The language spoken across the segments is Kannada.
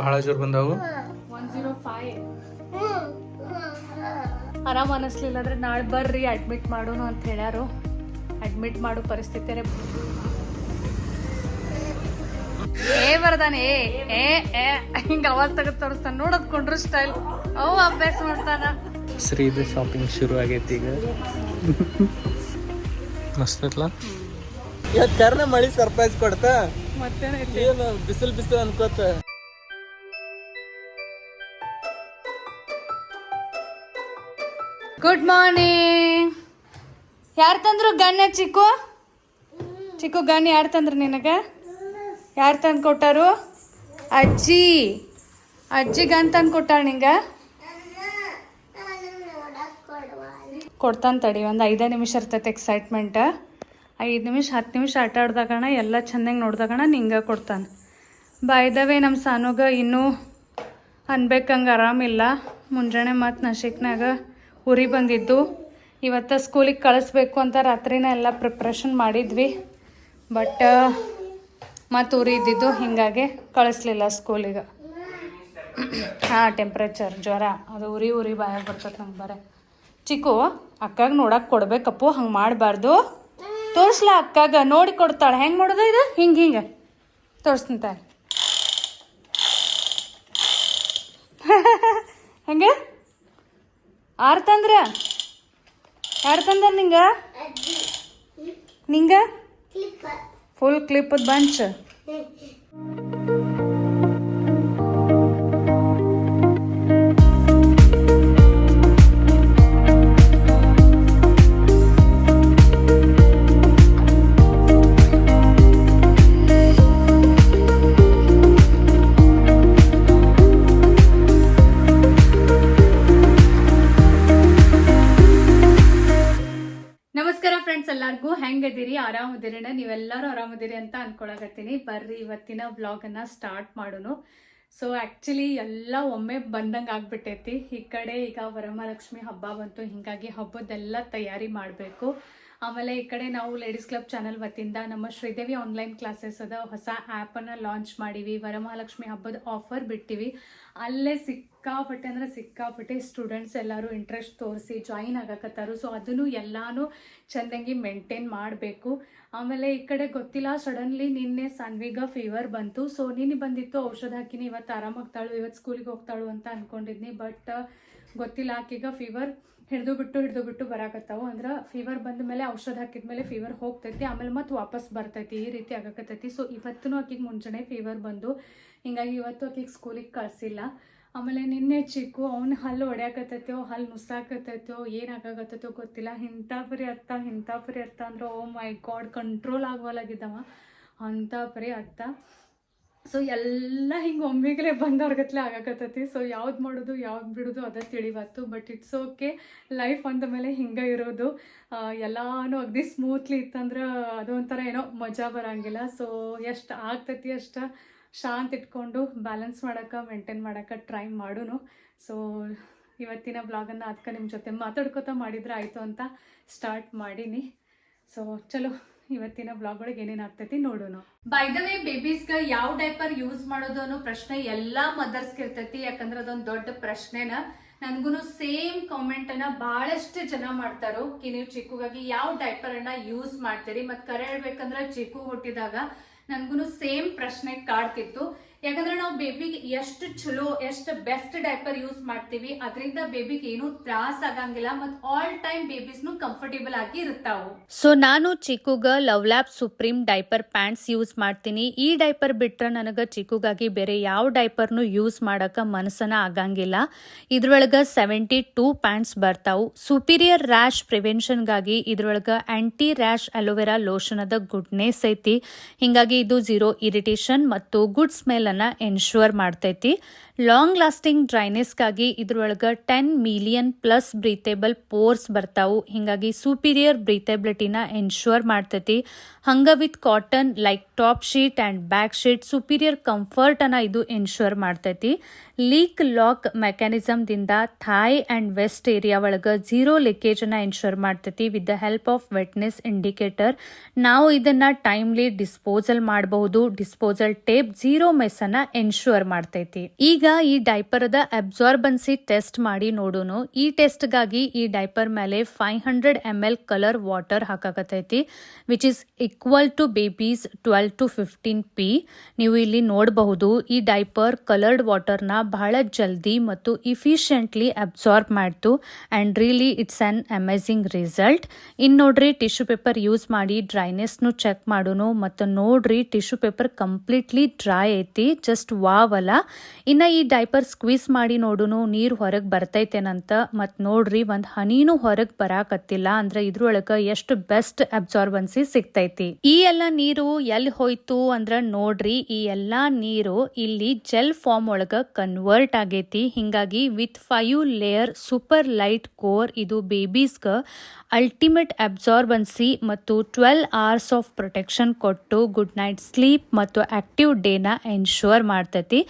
ಭಾಳ ಜೋರು ಬಂದಾವು. ಒನ್ ಜೀರೋ ಫೈವ್ ಆರಾಮ್ ಅನಿಸ್ಲಿಲ್ಲ ಅಂದ್ರೆ ನಾಳೆ ಬರ್ರಿ ಅಡ್ಮಿಟ್ ಮಾಡೋನು ಅಂತ ಹೇಳ್ಯಾರು. ಅಡ್ಮಿಟ್ ಮಾಡೋ ಪರಿಸ್ಥಿತಿ ಏ ಬರ್ದಾನೆ ಏ ಏ ಏ ಹಿಂಗ ಅವಾಜ್ ತೆಗೆದು ತೋರಿಸ್ತಾನ. ನೋಡೋದ್ ಕೊಂಡ್ರು ಸ್ಟೈಲ್ ಅವು ಅಭ್ಯಾಸ ಮಾಡ್ತಾನ. ಶ್ರೀದು ಶಾಪಿಂಗ್ ಶುರು ಆಗೈತಿ ಈಗ. ಮಸ್ತ್ ಐತ್ಲ ಇವತ್ತು ಕರ್ನ ಮಳಿ ಸರ್ಪ್ರೈಸ್ ಕೊಡ್ತಾ? ಮತ್ತೇನೈತಿ ಏನು ಬಿಸಿಲು ಬಿಸಿಲು ಅನ್ಕೋತ? ಗುಡ್ ಮಾರ್ನಿಂಗ್ ಯಾರು ತಂದ್ರು ಗನ್ನ ಚಿಕ್ಕು? ಚಿಕ್ಕು ಗನ್ ಯಾರು ತಂದ್ರು ನಿನಗೆ? ಯಾರು ತಂದು ಕೊಟ್ಟಾರು? ಅಜ್ಜಿ. ಅಜ್ಜಿ ಗನ್ ತಂದು ಕೊಟ್ಟಾಳ ನಿಂಗೆ? ಕೊಡ್ತಾನೆ ತಡಿ, ಒಂದು ಐದೇ ನಿಮಿಷ ಇರ್ತೈತೆ ಎಕ್ಸೈಟ್ಮೆಂಟ್ ಐದು ನಿಮಿಷ, ಹತ್ತು ನಿಮಿಷ ಆಟ ಆಡ್ದಾಗಣ ಎಲ್ಲ ಚೆನ್ನಾಗಿ ನೋಡ್ದಾಗಣ ನಿಂಗೆ ಕೊಡ್ತಾನೆ. ಬಾಯ್ದವೇ ನಮ್ಮ ಸಾನುಗ ಇನ್ನೂ ಅನ್ಬೇಕಂಗೆ ಆರಾಮಿಲ್ಲ. ಮುಂಜಾನೆ ಮತ್ತು ನಶಿಕ್ನಾಗ ಉರಿ ಬಂದಿದ್ದು. ಇವತ್ತು ಸ್ಕೂಲಿಗೆ ಕಳಿಸ್ಬೇಕು ಅಂತ ರಾತ್ರಿನ ಎಲ್ಲ ಪ್ರಿಪ್ರೇಷನ್ ಮಾಡಿದ್ವಿ. ಬಟ್ ಮತ್ತು ಉರಿ ಇದ್ದಿದ್ದು ಹಿಂಗಾಗಿ ಕಳಿಸ್ಲಿಲ್ಲ ಸ್ಕೂಲಿಗೆ ಹಾಂ ಟೆಂಪ್ರೇಚರ್ ಜ್ವರ, ಅದು ಉರಿ ಉರಿ ಬಾಯ ಬರ್ತದೆ ನಂಗೆ ಬರೇ. ಚಿಕ್ಕು, ಅಕ್ಕಾಗ ನೋಡಕ್ಕೆ ಕೊಡ್ಬೇಕಪ್ಪು, ಹಂಗೆ ಮಾಡಬಾರ್ದು. ತೋರಿಸ್ಲ ಅಕ್ಕಾಗ, ನೋಡಿ ಕೊಡ್ತಾಳೆ. ಹೆಂಗೆ ಮಾಡೋದು ಇದು? ಹಿಂಗೆ ಹಿಂಗೆ. ತೋರಿಸ್ತೀನಿ ತಾಯಿ. ಹೆಂಗೆ? ಆರು ತಂದ್ರ? ಯಾರು ತಂದ್ರ ನಿಂಗ? ನಿಂಗ? Full clip bunch. ಫ್ರೆಂಡ್ಸ್ ಎಲ್ಲರಿಗೂ ಹೆಂಗದಿರಿ? ಆರಾಮದಿರಿನ ನೀವೆಲ್ಲರೂ ಆರಾಮದಿರಿ ಅಂತ ಅನ್ಕೊಳಕತ್ತೀನಿ. ಬರ್ರಿ, ಇವತ್ತಿನ ವ್ಲಾಗನ್ನು ಸ್ಟಾರ್ಟ್ ಮಾಡೋನು. ಸೊ ಆ್ಯಕ್ಚುಲಿ ಎಲ್ಲ ಒಮ್ಮೆ ಬಂದಂಗೆ ಆಗ್ಬಿಟ್ಟೈತಿ. ಈ ಕಡೆ ಈಗ ವರಮಹಾಲಕ್ಷ್ಮಿ ಹಬ್ಬ ಬಂತು. ಹೀಗಾಗಿ ಹಬ್ಬದೆಲ್ಲ ತಯಾರಿ ಮಾಡಬೇಕು. ಆಮೇಲೆ ಈ ಕಡೆ ನಾವು ಲೇಡೀಸ್ ಕ್ಲಬ್ ಚಾನಲ್ ವತಿಯಿಂದ ನಮ್ಮ ಶ್ರೀದೇವಿ ಆನ್ಲೈನ್ ಕ್ಲಾಸಸ್ ಅದ. ಹೊಸ ಆ್ಯಪನ್ನು ಲಾಂಚ್ ಮಾಡೀವಿ. ವರಮಹಾಲಕ್ಷ್ಮಿ ಹಬ್ಬದ ಆಫರ್ ಬಿಟ್ಟಿವಿ. ಅಲ್ಲೇ ಸಿಕ್ಕಾಪಟ್ಟೆ ಅಂದ್ರೆ ಸಿಕ್ಕಾಪಟ್ಟೆ ಸ್ಟೂಡೆಂಟ್ಸ್ ಎಲ್ಲರೂ ಇಂಟ್ರೆಸ್ಟ್ ತೋರಿಸಿ ಜಾಯಿನ್ ಆಗಕತ್ತಾರು. ಸೊ ಅದನ್ನು ಎಲ್ಲನೂ ಚೆಂದಂಗಿ ಮೇಂಟೈನ್ ಮಾಡಬೇಕು. ಆಮೇಲೆ ಈ ಕಡೆ ಗೊತ್ತಿಲ್ಲ ಸಡನ್ಲಿ ನಿನ್ನೆ ಸಾನ್ವಿಗ ಫೀವರ್ ಬಂತು. ಸೊ ನಿನ್ನೆ ಬಂದಿತ್ತು ಔಷಧ ಹಾಕಿನಿ, ಇವತ್ತು ಆರಾಮಾಗ್ತಾಳು ಇವತ್ತು ಸ್ಕೂಲಿಗೆ ಹೋಗ್ತಾಳು ಅಂತ ಅಂದ್ಕೊಂಡಿದ್ನಿ ಬಟ್ ಗೊತ್ತಿಲ್ಲ ಆಕೀಗ ಫೀವರ್ ಹಿಡಿದು ಬಿಟ್ಟು ಹಿಡಿದು ಬಿಟ್ಟು ಬರಾಕತ್ತಾವು. ಅಂದ್ರೆ ಫೀವರ್ ಬಂದ ಮೇಲೆ ಔಷಧ ಹಾಕಿದ ಮೇಲೆ ಫೀವರ್ ಹೋಗ್ತೈತಿ, ಆಮೇಲೆ ಮತ್ತೆ ವಾಪಸ್ ಬರ್ತೈತಿ, ಈ ರೀತಿ ಆಗಕತ್ತೈತಿ. ಸೊ ಇವತ್ತೂ ಆಕಿಗೆ ಮುಂಚೆನೆ ಫೀವರ್ ಬಂದು ಹಿಂಗಾಗಿ ಇವತ್ತು ಆಕೆಗೆ ಸ್ಕೂಲಿಗೆ ಕಳಿಸಿಲ್ಲ. ಆಮೇಲೆ ನಿನ್ನೆ ಚಿಕ್ಕು ಅವ್ನ ಹಲ್ಲು ಹೊಡ್ಯಾಕತ್ತೈತೋ, ಹಲ್ಲು ನುಸಾಕತ್ತೈತೋ ಏನಾಗತ್ತೋ ಗೊತ್ತಿಲ್ಲ. ಇಂಥ ಪರಿ ಅತ್ತ ಇಂಥ ಪರಿ ಅತ್ತ ಅಂದ್ರೆ ಓ ಮೈ ಗಾಡ್ ಕಂಟ್ರೋಲ್ ಆಗುವಲ್ಲಾಗಿದ್ದವ. ಅಂಥ ಪರಿ ಅತ್ತ. ಸೊ ಎಲ್ಲ ಹಿಂಗೆ ಒಮ್ಮೆಗಲೇ ಬಂದವ್ರಗತ್ಲೆ ಆಗಾಕತ್ತೈತಿ. ಸೊ ಯಾವ್ದು ಮಾಡೋದು, ಯಾವ್ದು ಬಿಡೋದು ಅದೇ ತಿಳಿವತ್ತು ಬಟ್ ಇಟ್ಸ್ ಓಕೆ ಲೈಫ್ ಅಂದ ಮೇಲೆ ಹಿಂಗೆ ಇರೋದು. ಎಲ್ಲಾನು ಅಗದಿ ಸ್ಮೂತ್ಲಿ ಇತ್ತಂದ್ರೆ ಅದೊಂಥರ ಏನೋ ಮಜಾ ಬರೋಂಗಿಲ್ಲ. ಸೊ ಎಷ್ಟು ಆಗ್ತೈತಿ ಅಷ್ಟು ಶಾಂತ ಇಟ್ಕೊಂಡು ಬ್ಯಾಲೆನ್ಸ್ ಮಾಡೋಕ್ಕೆ ಮೇಂಟೈನ್ ಮಾಡೋಕೆ ಟ್ರೈ ಮಾಡೋನು. ಸೊ ಇವತ್ತಿನ ಬ್ಲಾಗನ್ನು ಅದಕ್ಕೆ ನಿಮ್ಮ ಜೊತೆ ಮಾತಾಡ್ಕೋತಾ ಮಾಡಿದ್ರೆ ಆಯಿತು ಅಂತ ಸ್ಟಾರ್ಟ್ ಮಾಡೀನಿ. ಸೊ ಚಲೋ, ಇವತ್ತಿನ ಬ್ಲಾಗ್ ಒಳಗೆ ಏನೇನು ಆಗ್ತೈತಿ ನೋಡೋಣ ಬೈ ದ ವೇ ಬೇಬೀಸ್ಗೆ ಯಾವ ಡೈಪರ್ ಯೂಸ್ ಮಾಡೋದು ಅನ್ನೋ ಪ್ರಶ್ನೆ ಎಲ್ಲ ಮದರ್ಸ್ಗೆ ಇರ್ತೈತಿ, ಯಾಕಂದ್ರೆ ಅದೊಂದು ದೊಡ್ಡ ಪ್ರಶ್ನೆನ. ನನ್ಗೂ ಸೇಮ್ ಕಾಮೆಂಟ್ ಅನ್ನ ಬಹಳಷ್ಟು ಜನ ಮಾಡ್ತಾರೋ. ಕಿ ನೀವು ಚಿಕ್ಕುಗಾಗಿ ಯಾವ ಡೈಪರ್ ಅನ್ನ ಯೂಸ್ ಮಾಡ್ತೀರಿ ಮತ್ ಕರೆ ಹೇಳ್ಬೇಕಂದ್ರೆ ಚಿಕ್ಕು ಹುಟ್ಟಿದಾಗ ನನ್ಗೂ ಸೇಮ್ ಪ್ರಶ್ನೆ ಕಾಡ್ತಿತ್ತು ಯಾಕಂದ್ರೆ ನಾವು ಬೇಬಿಗೆ ಎಷ್ಟು ಚಲೋ ಎಷ್ಟು ಬೆಸ್ಟ್ ಡೈಪರ್ ಯೂಸ್ ಮಾಡ್ತೀವಿ, ಅದರಿಂದ ಬೇಬಿಗೆ ಏನು ತ್ರಾಸ ಆಗಂಗಿಲ್ಲ, ಮತ್ತೆ ಆಲ್ ಟೈಮ್ ಬೇಬೀಸ್ನು ಕಂಫರ್ಟೇಬಲ್ ಆಗಿ ಇರ್ತಾವು ಸೊ ನಾನು ಚಿಕ್ಕುಗ LuvLap supreme diaper pants use ಮಾಡ್ತೀನಿ. ಈ ಡೈಪರ್ ಬಿಟ್ರೆ ನನಗೆ ಚಿಕ್ಕುಗಾಗಿ ಬೇರೆ ಯಾವ ಡೈಪರ್ನು ಯೂಸ್ ಮಾಡಕ್ಕೆ ಮನಸ್ಸನ ಆಗಂಗಿಲ್ಲ. ಇದ್ರೊಳಗೆ ಸೆವೆಂಟಿ ಟೂ ಪ್ಯಾಂಟ್ಸ್ ಬರ್ತಾವು ಸುಪೀರಿಯರ್ ರ್ಯಾಶ್ ಪ್ರಿವೆನ್ಷನ್ಗಾಗಿ ಇದ್ರೊಳಗೆ ಆಂಟಿ ರ್ಯಾಶ್ ಅಲೋವೆರಾ ಲೋಷನದ ಗುಡ್ನೆಸ್ ಐತಿ. ಹಿಂಗಾಗಿ ಇದು ಜೀರೋ ಇರಿಟೇಷನ್ ಮತ್ತು ಗುಡ್ ಸ್ಮೆಲ್ ಅನ್ನ ಎನ್ಶೂರ್ ಮಾಡ್ತೈತಿ. ಲಾಂಗ್ ಲಾಸ್ಟಿಂಗ್ ಡ್ರೈನೆಸ್ಗಾಗಿ ಇದ್ರೊಳಗೆ ten million plus breathable pores ಬರ್ತಾವು. ಹಿಂಗಾಗಿ ಸೂಪೀರಿಯರ್ ಬ್ರೀತೇಬಿಲಿಟಿನ ಎನ್ಶೂರ್ ಮಾಡ್ತೈತಿ. ಹಂಗ with cotton like top sheet and back sheet superior ಕಂಫರ್ಟನ್ನು ಇದು ಎನ್ಶೂರ್ ಮಾಡ್ತೈತಿ. ಲೀಕ್ ಲಾಕ್ ಮೆಕ್ಯಾನಿಸಮ್ದಿಂದ ಥಾಯ್ ಆ್ಯಂಡ್ ವೆಸ್ಟ್ ಏರಿಯಾ ಒಳಗೆ ಝೀರೋ ಲೀಕೇಜನ್ನು ಎನ್ಶೂರ್ ಮಾಡ್ತೈತಿ with the help of wetness indicator ನಾವು ಇದನ್ನು ಟೈಮ್ಲಿ ಡಿಸ್ಪೋಸಲ್ ಮಾಡಬಹುದು. ಡಿಸ್ಪೋಸಲ್ ಟೇಪ್ ಝೀರೋ ಮೆಸ್ ಅನ್ನ ಎನ್ಶೂರ್ ಮಾಡ್ತೈತಿ. ಈಗ ಈ ಡೈಪರ್ದ ಅಬ್ಸಾರ್ಬನ್ಸಿ ಟೆಸ್ಟ್ ಮಾಡಿ ನೋಡೋಣ ಈ ಟೆಸ್ಟ್ಗಾಗಿ ಈ ಡೈಪರ್ ಮೇಲೆ five hundred M L colour water ಹಾಕಾಕತೈತಿ which is equal to baby's twelve to fifteen pee ನೀವು ಇಲ್ಲಿ ನೋಡಬಹುದು, ಈ ಡೈಪರ್ ಕಲರ್ಡ್ ವಾಟರ್ನ ಬಹಳ ಜಲ್ದಿ ಮತ್ತು ಇಫಿಷಿಯೆಂಟ್ಲಿ ಅಬ್ಸಾರ್ಬ್ ಮಾಡ್ತು. And really it's an amazing result ಇನ್ನು ನೋಡ್ರಿ ಟಿಶ್ಯೂ ಪೇಪರ್ ಯೂಸ್ ಮಾಡಿ ಡ್ರೈನೆಸ್ನು ಚೆಕ್ ಮಾಡೋಣ ಮತ್ತು ನೋಡ್ರಿ ಟಿಶ್ಯೂ ಪೇಪರ್ ಕಂಪ್ಲೀಟ್ಲಿ ಡ್ರೈ ಐತಿ ಜಸ್ಟ್ ವಾವ್ ಅಲ್ಲ. ಇನ್ನು ಈ ಡೈಪರ್ ಸ್ಕ್ವೀಸ್ ಮಾಡಿ ನೋಡುನು, ನೀರು ಹೊರಗೆ ಬರ್ತೈತೇನಂತ ಮತ್ತು ನೋಡ್ರಿ, ಒಂದು ಹನಿನೂ ಹೊರಗೆ ಬರಾಕತ್ತಿಲ್ಲ, ಅಂದ್ರೆ ಇದ್ರೊಳಗೆ ಎಷ್ಟು ಬೆಸ್ಟ್ ಅಬ್ಸಾರ್ಬನ್ಸಿ ಸಿಗ್ತೈತಿ. ಈ ಎಲ್ಲ ನೀರು ಎಲ್ಲಿ ಹೋಯ್ತು ಅಂದ್ರೆ ನೋಡ್ರಿ, ಈ ಎಲ್ಲಾ ನೀರು ಇಲ್ಲಿ ಜೆಲ್ ಫಾರ್ಮ್ ಒಳಗ ಕನ್ವರ್ಟ್ ಆಗೈತಿ. ಹಿಂಗಾಗಿ with five layer super light core ಇದು ಬೇಬೀಸ್ಗೆ ಅಲ್ಟಿಮೇಟ್ ಅಬ್ಸಾರ್ಬನ್ಸಿ ಮತ್ತು ಟ್ವೆಲ್ ಅವರ್ಸ್ ಆಫ್ ಪ್ರೊಟೆಕ್ಷನ್ ಕೊಟ್ಟು ಗುಡ್ ನೈಟ್ ಸ್ಲೀಪ್ ಮತ್ತು ಆಕ್ಟಿವ್ ಡೇನ ಎನ್ಶೂರ್ ಮಾಡ್ತೈತಿ.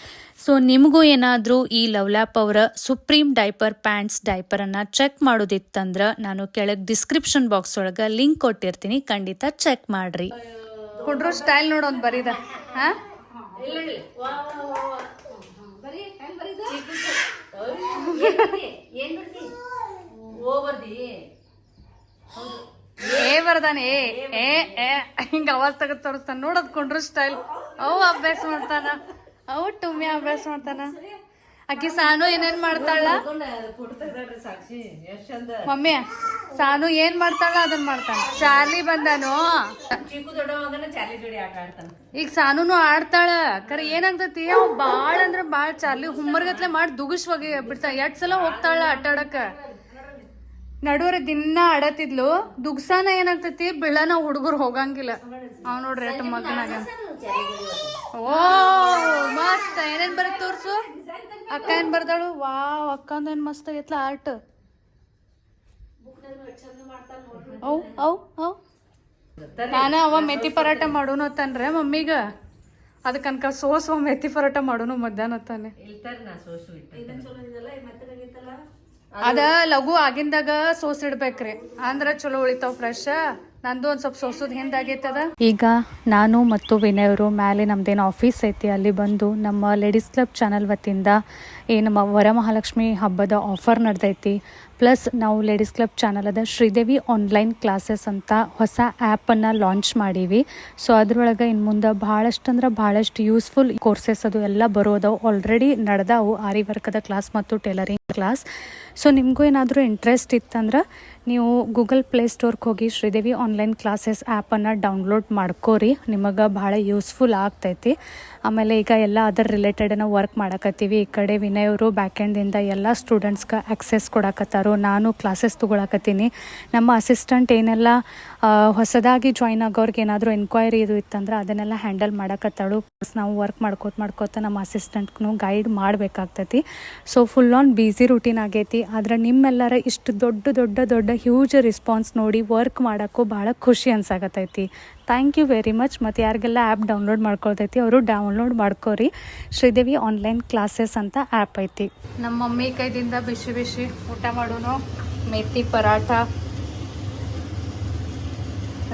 ಸೊ ನಿಮಗೂ ಏನಾದರೂ ಈ ಲವ್ಲ್ಯಾಪ್ ಅವರ ಸುಪ್ರೀಂ ಡೈಪರ್ ಪ್ಯಾಂಟ್ಸ್ ಡೈಪರನ್ನು ಚೆಕ್ ಮಾಡೋದಿತ್ತಂದ್ರೆ ನಾನು ಕೆಳಗೆ ಡಿಸ್ಕ್ರಿಪ್ಷನ್ ಬಾಕ್ಸ್ ಒಳಗೆ ಲಿಂಕ್ ಕೊಟ್ಟಿರ್ತೀನಿ, ಖಂಡಿತ ಚೆಕ್ ಮಾಡ್ರಿ. ಹುಡ್ರು ಸ್ಟೈಲ್ ನೋಡೋದು ಬರೀದ, ಹಾ? ಏ ಬರ್ದಾನೆ, ಏ ಏ ಅವಾಜ್ ತೆಗೆದು ತೋರಿಸ್ತಾನ. ನೋಡೋದ್ ಕೊಂಡ್ರು ಸ್ಟೈಲ್. ಅವು ಅಭ್ಯಾಸ ಮಾಡ್ತಾನ. ಅವು ಟುಮ್ಮಿ ಅಭ್ಯಾಸ ಮಾಡ್ತಾನ. ಆಕಿ ಸಾನು ಏನೇನ್ ಮಾಡ್ತಾಳ? ಮಮ್ಮಿ, ಸಾನು ಏನ್ ಮಾಡ್ತಾಳ ಅದನ್ನ ಮಾಡ್ತಾನ. ಚಾರ್ಲಿ ಬಂದಾನು? ಈಗ ಸಾನುನು ಆಡ್ತಾಳ. ಕರೆ ಏನಾಗ್ತತಿ? ಅವ್ ಬಾಳ ಅಂದ್ರ ಬಾಳ ಚಾರ್ಲಿ ಹುಮ್ಮರ್ಗತ್ಲೆ ಮಾಡಿ ದುಗುಸ್ ಹೋಗಿ ಬಿಡ್ತಾಳ ಎಟ್ ಸಲ ಹೋಗ್ತಾಳ ಆಟಾಡಕ? ನಡುವರೆ ದಿನ ಆಡತಿದ್ಲು. ದುಗ್ಸಾನ ಏನಾಗ್ತತಿ? ಬೀಳನ ಹುಡುಗರು ಹೋಗಂಗಿಲ್ಲ. ಅವ್ ನೋಡ್ರಿ ಎಷ್ಟ್ ಮಗನಾಗ ಓ ಮಸ್ತ್. ಏನೇನ್ ಬರತ್ ತೋರ್ಸು? ಅಕ್ಕ ಏನ್ ಬರ್ದಾಳು? ವಾವ್ ಅಕ್ಕಂದ ಏನ್ ಮಸ್ತ್ ಆಗೈತ್ಲ ಆರ್ಟ್? ಅವ್ ಅವ್ ಅವ್. ನಾನ ಅವ ಮೆತಿ ಪರಾಟ ಮಾಡೋನು ಅತ್ತನ್ರೆ ಮಮ್ಮಿಗ. ಅದಕ್ಕನ್ಕ ಸೋಸ್ ಮೆತಿ ಮೆಥಿ ಪರಾಟ ಮಾಡೋನು ಮಧ್ಯಾಹ್ನ ತಾನೆ ಅದ ಲಘು ಆಗಿಂದಾಗ ಸೋಸ್ ಇಡ್ಬೇಕ್ರಿ. ಅಂದ್ರ ಚಲೋ ಉಳಿತಾವ್ ಫ್ರೆಶ್ ನಂದು ಒಂದ್ ಸ್ವಲ್ಪ ಸೊಸದ್ ಹಿಂದಾಗೈತದ. ಈಗ ನಾನು ಮತ್ತು ವಿನಯವರು ಮೇಲೆ ನಮ್ದೇನು ಆಫೀಸ್ ಐತಿ, ಅಲ್ಲಿ ಬಂದು ನಮ್ಮ ಲೇಡೀಸ್ ಕ್ಲಬ್ ಚಾನಲ್ ವತಿಯಿಂದ ಏನು ವರಮಹಾಲಕ್ಷ್ಮಿ ಹಬ್ಬದ ಆಫರ್ ನಡೆದೈತಿ. ಪ್ಲಸ್ ನಾವು ಲೇಡೀಸ್ ಕ್ಲಬ್ ಚಾನಲ್ ಅದ ಶ್ರೀದೇವಿ ಆನ್ಲೈನ್ ಕ್ಲಾಸಸ್ ಅಂತ ಹೊಸ ಆ್ಯಪನ್ನು ಲಾಂಚ್ ಮಾಡೀವಿ. ಸೊ ಅದ್ರೊಳಗೆ ಇನ್ನು ಮುಂದೆ ಭಾಳಷ್ಟು ಅಂದ್ರೆ ಭಾಳಷ್ಟು ಯೂಸ್ಫುಲ್ ಕೋರ್ಸಸ್ ಅದು ಎಲ್ಲ ಬರೋದವು. ಆಲ್ರೆಡಿ ನಡೆದವು ಆರಿ ವರ್ಕದ ಕ್ಲಾಸ್ ಮತ್ತು ಟೇಲರಿಂಗ್ ಕ್ಲಾಸ್ ಸೊ ನಿಮಗೂ ಏನಾದರೂ ಇಂಟ್ರೆಸ್ಟ್ ಇತ್ತಂದ್ರೆ ನೀವು ಗೂಗಲ್ ಪ್ಲೇ ಸ್ಟೋರ್ಗೆ ಹೋಗಿ ಶ್ರೀದೇವಿ ಆನ್ಲೈನ್ ಕ್ಲಾಸಸ್ ಆ್ಯಪನ್ನು ಡೌನ್ಲೋಡ್ ಮಾಡ್ಕೋರಿ. ನಿಮಗೆ ಭಾಳ ಯೂಸ್ಫುಲ್ ಆಗ್ತೈತಿ. ಆಮೇಲೆ ಈಗ ಎಲ್ಲ ಅದರ ರಿಲೇಟೆಡನ್ನು ವರ್ಕ್ ಮಾಡಕತ್ತೀವಿ. ಈ ಕಡೆ ವಿನಯ್ ಅವರು ಬ್ಯಾಕ್ ಎಂಡಿಂದ ಎಲ್ಲ ಸ್ಟೂಡೆಂಟ್ಸ್ಗೆ ಆಕ್ಸೆಸ್ ಕೊಡಕತ್ತಾರೋ. ನಾನು ಕ್ಲಾಸಸ್ ತೊಗೊಳಕತ್ತೀನಿ. ನಮ್ಮ ಅಸಿಸ್ಟೆಂಟ್ ಏನೆಲ್ಲ ಹೊಸದಾಗಿ ಜಾಯ್ನ್ ಆಗೋರ್ಗೆ ಏನಾದರೂ ಎನ್ಕ್ವೈರಿ ಇದು ಇತ್ತಂದ್ರೆ ಅದನ್ನೆಲ್ಲ ಹ್ಯಾಂಡಲ್ ಮಾಡಕತ್ತಾಳು. ಪ್ಲಸ್ ನಾವು ವರ್ಕ್ ಮಾಡ್ಕೋತ ಮಾಡ್ಕೋತ ನಮ್ಮ ಅಸಿಸ್ಟೆಂಟ್ಗೂ guide ಮಾಡಬೇಕಾಗ್ತೈತಿ. So full on busy routine ಆಗೈತಿ. ಆದ್ರೆ ನಿಮ್ಮೆಲ್ಲರ ಇಷ್ಟು ದೊಡ್ಡ ದೊಡ್ಡ ದೊಡ್ಡ ಹ್ಯೂಜ್ ರಿಸ್ಪಾನ್ಸ್ ನೋಡಿ ವರ್ಕ್ ಮಾಡೋಕ್ಕೂ ಭಾಳ ಖುಷಿ ಅನ್ಸಾಕತ್ತೈತಿ. ಥ್ಯಾಂಕ್ ಯು ವೆರಿ ಮಚ್ ಮತ್ತು ಯಾರಿಗೆಲ್ಲ ಆ್ಯಪ್ ಡೌನ್ಲೋಡ್ ಮಾಡ್ಕೊಳ್ತೈತಿ, ಅವರು ಡೌನ್ಲೋಡ್ ಮಾಡ್ಕೋರಿ. ಶ್ರೀದೇವಿ ಆನ್ಲೈನ್ ಕ್ಲಾಸಸ್ ಅಂತ ಆ್ಯಪ್ ಐತಿ. ನಮ್ಮ ಮಮ್ಮಿ ಕೈದಿಂದ ಬಿಸಿ ಬಿಸಿ ಊಟ ಮಾಡೋನು ಮೆಥಿ ಪರಾಠ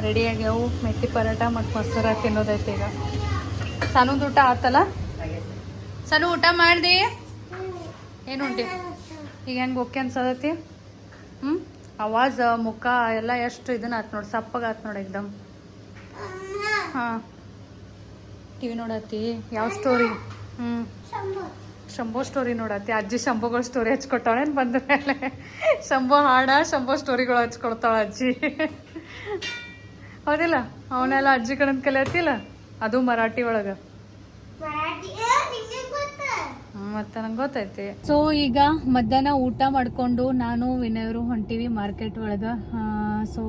ರೆಡಿ ಆಗ್ಯಾವು ಮೆತ್ತಿ ಪರೋಟ ಮತ್ತು ಮೊಸರ ತಿನ್ನೋದೈತಿ ಈಗ. ಸಣ್ಣದು ಊಟ ಆತಲ್ಲ? ಸನು ಊಟ ಮಾಡಿದೆ? ಏನು ಉಂಟಿ? ಈಗ ಹೆಂಗೆ ಓಕೆ ಅನ್ಸೋದೈತಿ ಹ್ಞೂ ಆವಾಜ್, ಮುಖ, ಎಲ್ಲ ಎಷ್ಟು ಇದನ್ನ ಆತ್ ನೋಡಿ, ಸಪ್ಪಗೆ ಆತ್ ನೋಡಿ ಎಕ್ದಮ್. ಹಾಂ. ಟಿ ವಿ ನೋಡತ್ತಿ? ಯಾವ ಸ್ಟೋರಿ ಹ್ಞೂ ಶಂಭೋ ಸ್ಟೋರಿ ನೋಡತ್ತಿ? ಅಜ್ಜಿ ಶಂಭೋಗಳ ಸ್ಟೋರಿ ಹಚ್ಕೊಟ್ಟಾಳೇನು ಬಂದ ಮೇಲೆ ಶಂಭೋ ಹಾಡ, ಶಂಭೋ ಸ್ಟೋರಿಗಳು ಹಚ್ಕೊಳ್ತಾಳೆ ಅಜ್ಜಿ. ಹೌದಿಲ್ಲ? ಅವನೆಲ್ಲ ಅಜ್ಜಿ ಕಡೆಯಿಂದ ಕಲಿಯತ್ತಿಲ್ಲ ಅದು ಮರಾಠಿ ಒಳಗ. ಮತ್ತೆ ನಂಗೆ ಗೊತ್ತೈತಿ ಸೊ ಈಗ ಮಧ್ಯಾಹ್ನ ಊಟ ಮಾಡ್ಕೊಂಡು ನಾನು ವಿನಯರು ಹೊಂಟಿವಿ ಮಾರ್ಕೆಟ್ ಒಳಗ. ಸೊ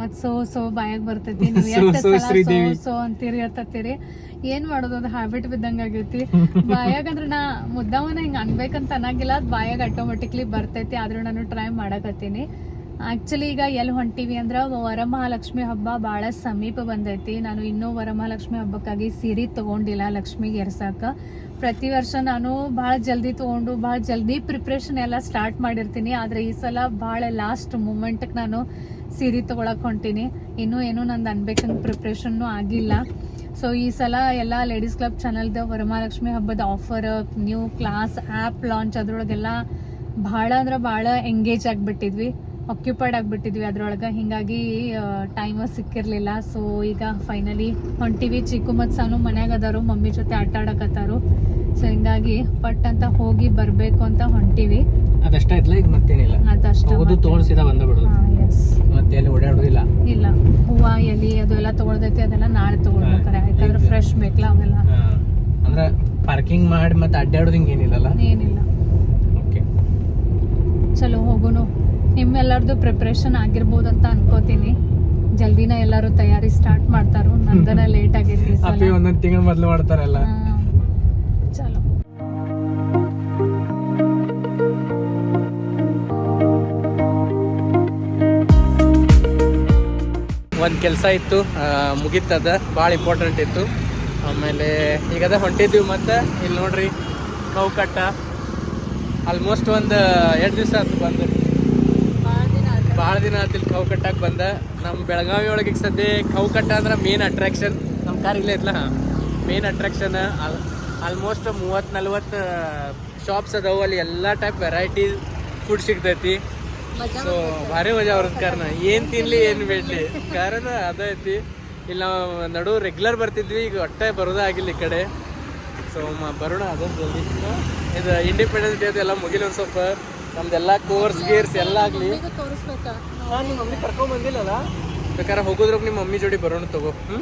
ಮತ್ ಸೋ ಸೋ ಬಾಯಾಗ ಬರ್ತೈತಿ. ನೀವು ಸೊ ಅಂತೀರಿ ಹತ್ತತ್ತೀರಿ ಏನ್ ಮಾಡೋದು? ಅದು ಹ್ಯಾಬಿಟ್ ಬಿದ್ದಂಗ ಆಗೈತಿ. ಬಾಯಾಗ ಅಂದ್ರೆ ನಾ ಮುದ್ದಾವನ ಹಿಂಗ ಅನ್ಬೇಕಂತ ಅನ್ನಂಗಿಲ್ಲ. ಅದ್ ಬಾಯಾಗ ಆಟೋಮೆಟಿಕ್ಲಿ ಬರ್ತೈತಿ. ಆದ್ರೂ ನಾನು ಟ್ರೈ ಮಾಡಕತ್ತೀನಿ. ಆಕ್ಚುಲಿ ಈಗ ಎಲ್ಲಿ ಹೊಂಟಿವಿ ಅಂದ್ರೆ ವರಮಹಾಲಕ್ಷ್ಮಿ ಹಬ್ಬ ಬಹಳ ಸಮೀಪ ಬಂದೈತಿ. ನಾನು ಇನ್ನೂ ವರಮಹಾಲಕ್ಷ್ಮಿ ಹಬ್ಬಕ್ಕಾಗಿ ಸೀರೆ ತಗೊಂಡಿಲ್ಲ ಲಕ್ಷ್ಮಿಗೆ ಎರ್ಸಾಕ ಪ್ರತಿ ವರ್ಷ ನಾನು ಭಾಳ ಜಲ್ದಿ ತಗೊಂಡು ಭಾಳ ಜಲ್ದಿ ಪ್ರಿಪ್ರೇಷನ್ ಎಲ್ಲ ಸ್ಟಾರ್ಟ್ ಮಾಡಿರ್ತೀನಿ. ಆದ್ರೆ ಈ ಸಲ ಭಾಳ ಲಾಸ್ಟ್ ಮೂಮೆಂಟ್ಗೆ ನಾನು ಸೀರೆ ತೊಗೊಳಕ್ಕೆ ಹೊಂಟೀನಿ. ಇನ್ನೂ ಏನೂ ನಂದು ಅನ್ಬೇಕಂತ ಪ್ರಿಪ್ರೇಷನ್ನು ಆಗಿಲ್ಲ. ಸೊ ಈ ಸಲ ಎಲ್ಲ ಲೇಡೀಸ್ ಕ್ಲಬ್ ಚಾನಲ್ದ ವರಮಹಾಲಕ್ಷ್ಮಿ ಹಬ್ಬದ offer new class app launch ಅದ್ರೊಳಗೆಲ್ಲ ಭಾಳ ಅಂದ್ರೆ ಭಾಳ ಎಂಗೇಜ್ ಆಗಿಬಿಟ್ಟಿದ್ವಿ. ಆಕ್ಯುಪೈಡ್ ಆಗಿಬಿಟ್ಟಿದ್ವಿ ಅದರೊಳಗೆ. ಹಿಂಗಾಗಿ ಟೈಮ್ ಸಿಕ್ಕಿರಲಿಲ್ಲ. ಸೊ ಈಗ ಫೈನಲಿ ಹೊಂಟಿವಿ ಚಿಕ್ಕು ಮತ್ತು ಸಾನು ಮನ್ಯಾಗ ಅದಾರು ಮಮ್ಮಿ ಜೊತೆ ಆಟ ಆಡಕತ್ತಾರು ಸೊ ಹಿಂಗಾಗಿ ಪಟ್ ಅಂತ ಹೋಗಿ ಬರಬೇಕು ಅಂತ ಹೊಂಟಿವಿ ಅದಷ್ಟ ಐತ್ಲ ಈಗ ಮತ್ತೇನಿಲ್ಲ. ಅದಷ್ಟ ಓದು ತಗೊಂಡ್ ಸೀದಾ ಬಂದ ಬಿಡುದು. ಎಸ್ ಮತ್ತೆ ಎಲ್ಲಿ ಓಡಾಡೋದಿಲ್ಲ. ಇಲ್ಲ. ಹೂವ ಎಲೆ ಅದು ಎಲ್ಲ ತಗೊಳ್ದೈತಿ ಅದೆಲ್ಲ ನಾಳೆ ತಗೊಳ್ಬೇಕಾರೆ ಯಾಕಂದ್ರೆ ಫ್ರೆಶ್ ಬೇಕಲ್ಲ ಅವೆಲ್ಲ. ಅಂದ್ರೆ ಪಾರ್ಕಿಂಗ್ ಮಾಡಿ ಮತ್ತೆ ಅಡ್ಡಾಡೋದು ಹಿಂಗೇನಿಲ್ಲಲ್ಲ? ಏನಿಲ್ಲ. ಓಕೆ ಚಲೋ ಹೋಗುನು. ನಿಮ್ಮೆಲ್ಲರದು ಪ್ರಿಪ್ರೇಷನ್ ಆಗಿರ್ಬೋದು ಅಂತ ಅನ್ಕೋತೀನಿ. ಜಲ್ದಿನ ಎಲ್ಲರೂ ತಯಾರಿ ಸ್ಟಾರ್ಟ್ ಮಾಡ್ತಾರೋ. ನಂದನ ಲೇಟ್ ಆಗೈತಿ. ಅಪ್ಪಿ ಒಂದೊಂದ್ ತಿಂಗಳು ಮೊದ್ಲು ಮಾಡ್ತಾರಲ್ಲ. ಚಲೋ. ಒಂದು ಕೆಲಸ ಇತ್ತು ಮುಗಿತದ ಮುಗೀತದ ಭಾಳ ಇಂಪಾರ್ಟೆಂಟ್ ಇತ್ತು. ಆಮೇಲೆ ಈಗ ಅದ ಹೊಂಟಿದ್ದೀವಿ ಮತ್ತು ಇಲ್ಲಿ ನೋಡ್ರಿ ಕೌಕಟ್ಟ ಆಲ್ಮೋಸ್ಟ್ ಒಂದು ಎರಡು ದಿವಸ ಆಯ್ತು ಬಂದು. ಭಾಳ ದಿನ ಆಯ್ತು ಕೌ ಕೌಕಟ್ಟಕ್ಕೆ ಬಂದ. ನಮ್ಮ ಬೆಳಗಾವಿ ಒಳಗೆ ಸದ್ಯ ಕೌಕಟ್ಟ ಅಂದ್ರೆ ಮೇನ್ ಅಟ್ರಾಕ್ಷನ್ ನಮ್ಮ ಕಾರ್ ಇಲ್ಲೇ ಇತ್ತಲ್ಲ ಮೇನ್ ಅಟ್ರಾಕ್ಷನ್ ಆಲ್ಮೋಸ್ಟ್ ಮೂವತ್ತು ನಲ್ವತ್ತು ಶಾಪ್ಸ್ ಅದಾವು. ಅಲ್ಲಿ ಎಲ್ಲ ಟೈಪ್ ವೆರೈಟಿ ಫುಡ್ ಸಿಗ್ತೈತಿ. ಸೊ ಭಾರಿ ಮಜಾ ಬರುತ್ತೆ ಕಾರಣ ಏನ್ ತಿನ್ಲಿ ಏನ್ ಬಿಡ್ಲಿ. ಕಾರಣ ಅದೈತಿ. ಇಲ್ಲಿ ನಾವು ನಡು ರೆಗ್ಯುಲರ್ ಬರ್ತಿದ್ವಿ. ಈಗ ಒಟ್ಟೆ ಬರೋದೇ ಆಗಿಲ್ಲ ಈ ಕಡೆ. ಸೊ ಬರೋಣ ಅದೊಂದು ಜಲ್ದಿ. ಇದು ಇಂಡಿಪೆಂಡೆನ್ಸ್ ಡೇ ಎಲ್ಲ ಮುಗಿಲ್ ಒಂದು ಸ್ವಲ್ಪ. ನಮ್ದೆಲ್ಲ ಕೋರ್ಸ್ ಗೇರ್ಸ್ ಎಲ್ಲ ಆಗಲಿ. ಹಾಂ ನಿಮ್ಮ ಮಮ್ಮಿ ಕರ್ಕೊಂಡ್ ಬಂದಿಲ್ಲಲ್ಲ? ಬೇಕಾದ್ರೆ ಹೋಗೋದ್ರ ನಿಮ್ಮ ಮಮ್ಮಿ ಜೋಡಿ ಬರೋಣ ತಗೋ. ಹ್ಞೂ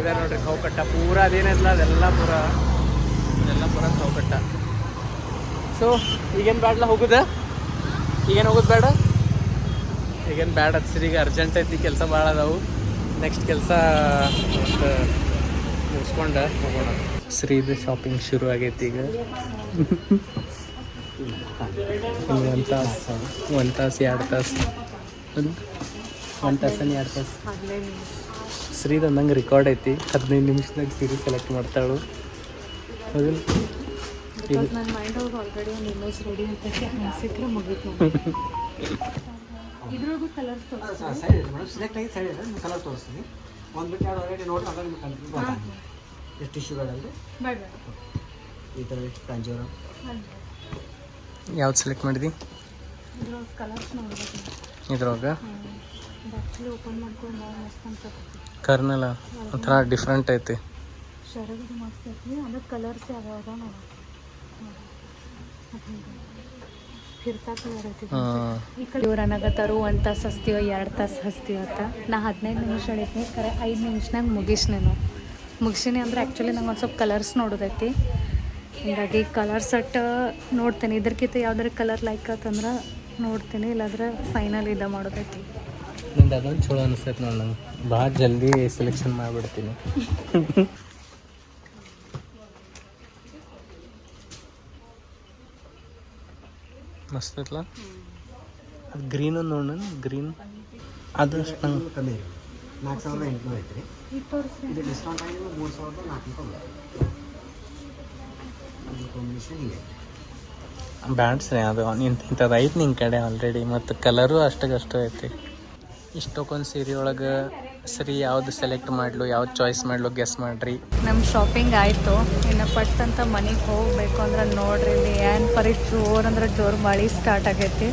ಇದೆ ನೋಡ್ರಿ ಕೌಕಟ್ಟ. ಪೂರ ಅದೇನಿಲ್ಲ ಅದೆಲ್ಲ ಪೂರ. ಅದೆಲ್ಲ ಪೂರ ಕೌಕಟ್ಟ. ಸೊ ಈಗೇನು ಬ್ಯಾಡ್ಲ ಹೋಗುದ? ಈಗೇನು ಹೋಗೋದು ಬೇಡ ಈಗೇನು ಬ್ಯಾಡ ಸರಿ ಈಗ ಅರ್ಜೆಂಟ್ ಐತಿ ಕೆಲಸ ಭಾಳ ಅದಾವು. ನೆಕ್ಸ್ಟ್ ಕೆಲಸ ಒಂದು ಮುಗಿಸ್ಕೊಂಡು ಹೋಗೋಣ. ಶ್ರೀದು ಶಾಪಿಂಗ್ ಶುರು ಆಗೈತಿ ಈಗ. ಒಂದು ತಾಸು. ಒಂದು ತಾಸು ಎರಡು ತಾಸು. ಒಂದು ತಾಸನ್ ಎರಡು ತಾಸು. ಶ್ರೀದ ನಂಗೆ ರೆಕಾರ್ಡ್ ಐತಿ. ಹದಿನೈದು ನಿಮಿಷದಾಗ ಸೀರೆ ಸೆಲೆಕ್ಟ್ ಮಾಡ್ತಾಳು. ಹೌದಿಲ್ಲ ಈಗ ನನ್ನ ಮೈಂಡ್ ಒಳಗೆ ಆಲ್ರೆಡಿ ಒಂದು ಇಮೇಜ್ ರೆಡಿ ಅಂತೈತಿ ಅನ್ಸಿಕ್ರೆ ಮುಗೀತು. ಇದ್ರೊಳಗೂ ಕಲರ್ಸ್ ಸೈಡ್ ಇದೆ ಮೇಡಮ್ ಸೆಲೆಕ್ಟ್ ಆಗಿ ಸೈಡ್ ಇದೆ ಕಲರ್ ತೋರಿಸ್ತೀನಿ. ಒಂದು ಬಿಟ್ಟು ಎರಡು ವೆರೈಟಿ ನೋಡಿ ನಿಮ್ಗೆ ಎಷ್ಟು ಟಿಶ್ಯೂಗಳಲ್ಲಿ ಬೇಡ ಈ ಥರ ಕಾಂಜೀವರಂ ಯಾವ್ದು ಸೆಲೆಕ್ಟ್ ಮಾಡಿದಿ? ಇದ್ರೊಳಗೆ ಕರ್ನಲ್ಲ ಒಂಥರ ಡಿಫ್ರೆಂಟ್ ಐತಿ. ಕಲರ್ಸ್ ಇವ್ರು ಅನ್ನಗತ್ತಾರು ಒಂದು ತಾಸು ಹಸ್ತೀವ ಎರಡು ತಾಸು ಹಸ್ತೀವ ಅಂತ. ನಾ ಹದಿನೈದು ನಿಮಿಷ ಹೇಳಿದ್ನಿ ಕರೆ ಐದು ನಿಮಿಷನಾಗ ಮುಗಿಸ್ ನಾನು ಮುಗಿಸಿನಿ ಅಂದ್ರೆ ಆ್ಯಕ್ಚುಲಿ ನಂಗೆ ಒಂದು ಸ್ವಲ್ಪ ಕಲರ್ಸ್ ನೋಡೋದೈತಿ. ಹಿಂಗಾಗಿ ಕಲರ್ ಸೆಟ್ ನೋಡ್ತೇನೆ. ಇದ್ರಕ್ಕಿಂತ ಯಾವ್ದಾರ ಕಲರ್ ಲೈಕ್ ಆತಂದ್ರೆ ನೋಡ್ತೀನಿ. ಇಲ್ಲಾಂದ್ರೆ ಫೈನಲ್ ಇದ ಮಾಡೋದೈತಿ. ನಿಂದ ಅದೊಂದು ಚಲೋ ಅನಿಸ್ತೈತೆ ನೋಡಿ ನಂಗೆ. ಭಾಳ ಜಲ್ದಿ ಸೆಲೆಕ್ಷನ್ ಮಾಡಿಬಿಡ್ತೀನಿ. ಮಸ್ತ್ ಐತ್ಲ ಅದು ಗ್ರೀನ್ ಒಂದು ನೋಡೋಣ ಗ್ರೀನ್ ಅದಷ್ಟು ನಂಗೆ. ಕಮ್ಮಿ ನಾಲ್ಕು ಸಾವಿರದ ಎಂಟುನೂರು ಐತ್ರಿ ಇದು ಡಿಸ್ಕೌಂಟ್ ಆಗಿ ಮೂರು ಸಾವಿರದ ನಾಲ್ಕುನೂರು ಅದು ರೀ ಅದು ಇಂಥ ಇಂಥದ್ದು ಐತೆ ನಿನ್ನ ಕಡೆ ಆಲ್ರೆಡಿ ಮತ್ತು ಕಲರು ಅಷ್ಟಕ್ಕಷ್ಟು ಐತಿ. ಇಷ್ಟೊಕ್ಕೊಂದು ಸೀರೆ ಒಳಗೆ ಸರಿ ಯಾವ್ದು ಸೆಲೆಕ್ಟ್ ಮಾಡ್ಲು, ಯಾವ್ದು ಚಾಯ್ಸ್ ಮಾಡ್ಲು ಗೆಸ್ ಮಾಡ್ರಿ. ನಮ್ಮ ಶಾಪಿಂಗ್ ಆಯಿತು. ಇನ್ನು ಪಟ್ಟಂತ ಮನೆಗೆ ಹೋಗಬೇಕು ಅಂದ್ರೆ ನೋಡ್ರಿ ಇಲ್ಲಿ ಏನು ಪರಿ ಜೋರ್ ಅಂದ್ರೆ ಜೋರು ಮಳೆ ಸ್ಟಾರ್ಟ್ ಆಗೈತಿ.